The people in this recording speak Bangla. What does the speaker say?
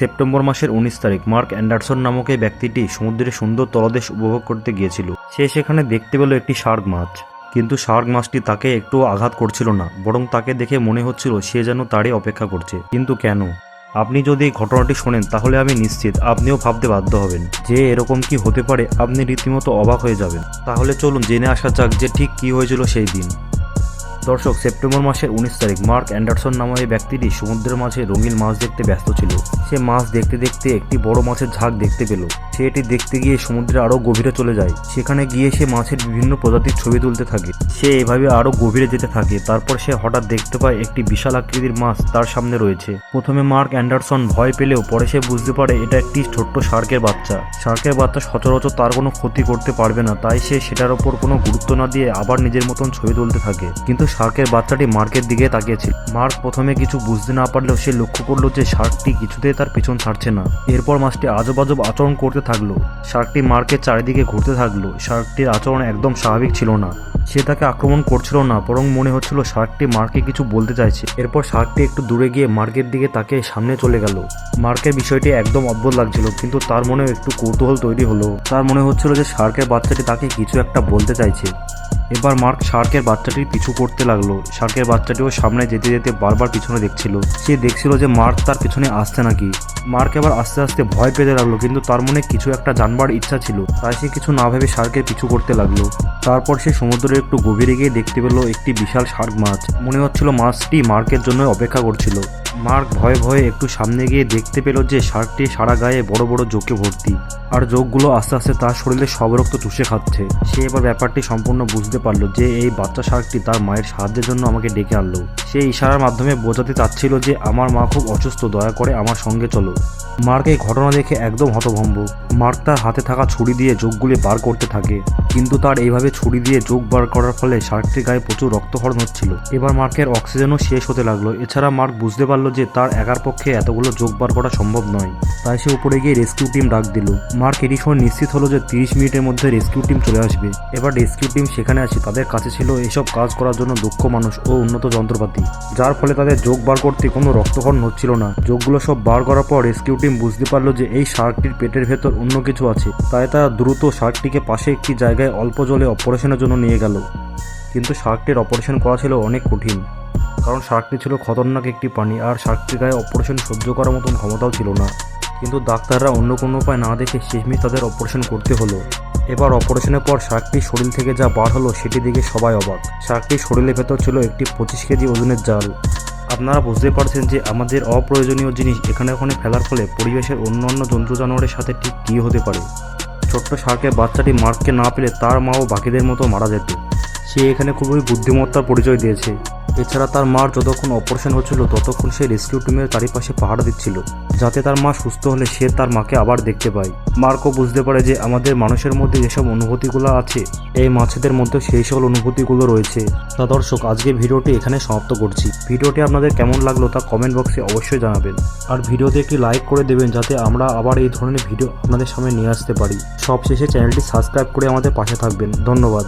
সেপ্টেম্বর মাসের উনিশ তারিখ মার্ক অ্যান্ডারসন নামক এই ব্যক্তিটি সমুদ্রের সুন্দর তলদেশ উপভোগ করতে গিয়েছিল। সে সেখানে দেখতে পেল একটি শার্ক মাছ। কিন্তু শার্ক মাছটি তাকে একটু আঘাত করছিল না, বরং তাকে দেখে মনে হচ্ছিল সে যেন তারই অপেক্ষা করছে। কিন্তু কেন? আপনি যদি এই ঘটনাটি শোনেন, তাহলে আমি নিশ্চিত আপনিও ভাবতে বাধ্য হবেন যে এরকম কি হতে পারে। আপনি রীতিমতো অবাক হয়ে যাবেন। তাহলে চলুন জেনে আসা যাক যে ঠিক কি হয়েছিল সেই দিন। দর্শক, সেপ্টেম্বর মাসের উনিশ তারিখ মার্ক অ্যান্ডারসন এই ব্যক্তিটি সমুদ্রের মাঝে রঙিন মাছ দেখতে ব্যস্ত ছিল। সে মাছ দেখতে দেখতে একটি বড় মাছের ঝাঁক দেখতে পেল। সে এটি দেখতে গিয়ে সমুদ্রে আরও গভীরে চলে যায়। সেখানে গিয়ে সে মাছের বিভিন্ন প্রজাতির ছবি তুলতে থাকে। সে এভাবে আরও গভীরে যেতে থাকে। তারপর সে হঠাৎ দেখতে পায় একটি বিশাল আকৃতির মাছ তার সামনে রয়েছে। প্রথমে মার্ক অ্যান্ডারসন ভয় পেলেও পরে সে বুঝতে পারে এটা একটি ছোট্ট শার্কের বাচ্চা। শার্কের বাচ্চা সচরাচর তার কোনো ক্ষতি করতে পারবে না, তাই সে সেটার ওপর কোনো গুরুত্ব না দিয়ে আবার নিজের মতন ছবি তুলতে থাকে। কিন্তু শার্কের বাচ্চাটি মার্কের দিকে তাকিয়েছিল। মার্ক প্রথমে কিছু বুঝতে না পারলেও সে লক্ষ্য করল যে শার্কটি কিছুতেই তার পিছন ছাড়ছে না। এরপর মাছটি আজব আজব আচরণ করতে থাকল। শার্কটি মার্কের চারিদিকে ঘুরতে থাকল। শার্কটির আচরণ একদম স্বাভাবিক ছিল না। সে তাকে আক্রমণ করছিল না, বরং মনে হচ্ছিল শার্কটি মার্কে কিছু বলতে চাইছে। এরপর শার্কটি একটু দূরে গিয়ে মার্কের দিকে তাকে সামনে চলে গেল। মার্কের বিষয়টি একদম অদ্ভুত লাগছিল, কিন্তু তার মনেও একটু কৌতূহল তৈরি হলো। তার মনে হচ্ছিল যে শার্কের বাচ্চাটি তাকে কিছু একটা বলতে চাইছে। এবার মার্ক শার্কের বাচ্চাটির পিছু করতে লাগল। শার্কের বাচ্চাটিও সামনে যেতে যেতে বারবার পিছনে দেখছিল। সে দেখছিল যে মার্ক তার পিছনে আসছে নাকি। মার্ক এবার আস্তে আস্তে ভয় পেতে লাগল, কিন্তু তার মনে কিছু একটা জানবার ইচ্ছা ছিল। তাই সে কিছু না ভেবে শার্কের পিছু করতে লাগল। তারপর সে সমুদ্রের একটু গভীরে গিয়ে দেখতে পেল একটি বিশাল শার্ক মাছ। মনে হচ্ছিল মাছটি মার্কের জন্য অপেক্ষা করছিল। মার্ক ভয়ে ভয়ে একটু সামনে গিয়ে দেখতে পেল যে শার্কটি সারা গায়ে বড় বড় জোকে ভর্তি। আর জোকগুলো আস্তে আস্তে তার শরীরে সব রক্ত চুষে খাচ্ছে। সে এবার ব্যাপারটি সম্পূর্ণ বুঝতে পারল যে এই বাচ্চা শার্কটি তার মায়ের সাহায্যের জন্য আমাকে ডেকে আনলো। সে ইশারার মাধ্যমে বোঝাতে চাচ্ছিল যে আমার মা খুব অসুস্থ, দয়া করে আমার সঙ্গে চলো। মার্ক এই ঘটনা দেখে একদম হতভম্ব। মার্ক তার হাতে থাকা ছুরি দিয়ে যোগগুলি বার করতে থাকে। কিন্তু তার এইভাবে ছুরি দিয়ে যোগ বার করার ফলে শার্কটির গায়ে প্রচুর রক্তক্ষরণ হচ্ছিল। এবার মার্কের অক্সিজেনও শেষ হতে লাগল। এছাড়া মার্ক বুঝতে পারল যে তার একার পক্ষে এতগুলো যোগ বার করা সম্ভব নয়। তাই সে উপরে গিয়ে রেস্কিউ টিম ডাক দিল। মার্ক এটি সময় নিশ্চিত হলো যে তিরিশ মিনিটের মধ্যে রেস্কিউ টিম চলে আসবে। এবার রেস্কিউ টিম সেখানে আসে। তাদের কাছে ছিল এসব কাজ করার জন্য দক্ষ মানুষ ও উন্নত যন্ত্রপাতি। যার ফলে তাদের যোগ বার করতে কোনো রক্তক্ষরণ হচ্ছিল না। যোগগুলো সব বার করার পর রেস্কিউ টিম বুঝতে পারল যে এই শার্কটির পেটের ভেতর অন্য কিছু আছে। তাই তারা দ্রুত শার্কটিকে পাশে একটি জায়গায় অল্প জলে অপারেশনের জন্য নিয়ে গেল। কিন্তু শার্কটির অপারেশন করা ছিল অনেক কঠিন। কারণ শার্কটি ছিল খতরনাক একটি প্রাণী, আর শার্কটির গায়ে অপারেশন সহ্য করার মতন ক্ষমতাও ছিল না। কিন্তু ডাক্তাররা অন্য কোনো উপায় না দেখে শেষমেশ তাদের অপারেশন করতে হলো। এবার অপারেশনের পর শার্কটির শরীর থেকে যা বার হলো সেটি দেখে সবাই অবাক। শার্কটির শরীরের ভেতর ছিল একটি পঁচিশ কেজি ওজনের জাল। আপনারা বুঝতে পারছেন যে আমাদের অপ্রয়োজনীয় জিনিস এখানে ওখানে ফেলার ফলে পরিবেশের অন্যান্য জন্তু জানোয়ারের সাথে ঠিক কী হতে পারে? ছোট্ট শার্কের বাচ্চাটি মার্ককে না পেলে তার মাও বাকিদের মতো মারা যেত। সে এখানে খুবই বুদ্ধিমত্তার পরিচয় দিয়েছে। এছাড়া তার মার যতক্ষণ অপারেশন হচ্ছিল, ততক্ষণ সে রেস্কিউ টিমের চারিপাশে পাহারা দিচ্ছিল, যাতে তার মা সুস্থ হলে সে তার মাকে আবার দেখতে পায়। মার্কও বুঝতে পারে যে আমাদের মানুষের মধ্যে যেসব অনুভূতিগুলো আছে, এই মাছেদের মধ্যে সেই সকল অনুভূতিগুলো রয়েছে। তা দর্শক আজকে ভিডিওটি এখানে সমাপ্ত করছি। ভিডিওটি আপনাদের কেমন লাগল তা কমেন্ট বক্সে অবশ্যই জানাবেন। আর ভিডিওতে একটি লাইক করে দেবেন, যাতে আমরা আবার এই ধরনের ভিডিও আপনাদের সামনে নিয়ে আসতে পারি। সবশেষে চ্যানেলটি সাবস্ক্রাইব করে আমাদের পাশে থাকবেন। ধন্যবাদ।